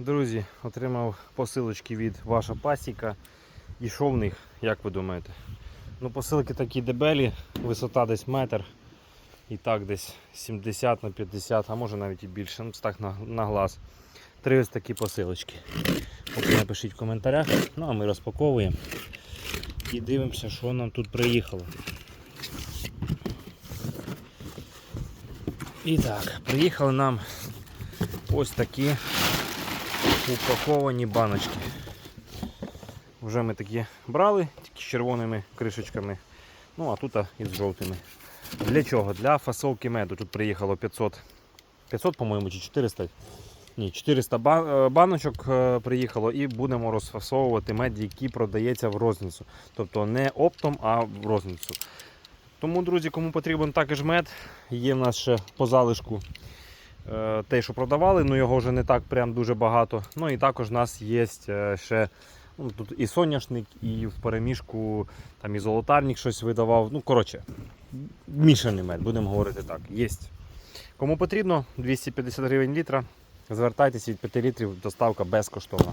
Друзі, отримав посилочки від ваша пасіка. І що в них, як ви думаєте? Ну, посилки такі дебелі, висота десь метр. І так десь 70 на 50, а може навіть і більше. Ну, так на, на глаз. Три ось такі посилочки. Поки напишіть в коментарях. Ну а ми розпаковуємо і дивимося, що нам тут приїхало. І так, приїхали нам ось такі упаковані баночки. Вже ми такі брали, тільки з червоними кришечками. Ну а тут а, із жовтими. Для чого? Для фасовки меду. Тут приїхало 500, 500 по-моєму, чи 400. Ні, 400 е, баночок е, приїхало і будемо розфасовувати мед, який продається в розницю. Тобто не оптом, а в розницю. Тому, друзі, кому потрібен також мед, є в нас ще по залишку те, що продавали, ну його вже не так прям дуже багато. Ну і також в нас є е, ще ну, тут і соняшник, і в переміжку там і золотарник щось видавав. Ну, коротше, мішаний мед, будемо говорити так. Єсть. Кому потрібно, 250 гривень літра. Звертайтеся від 5 літрів, доставка безкоштовна.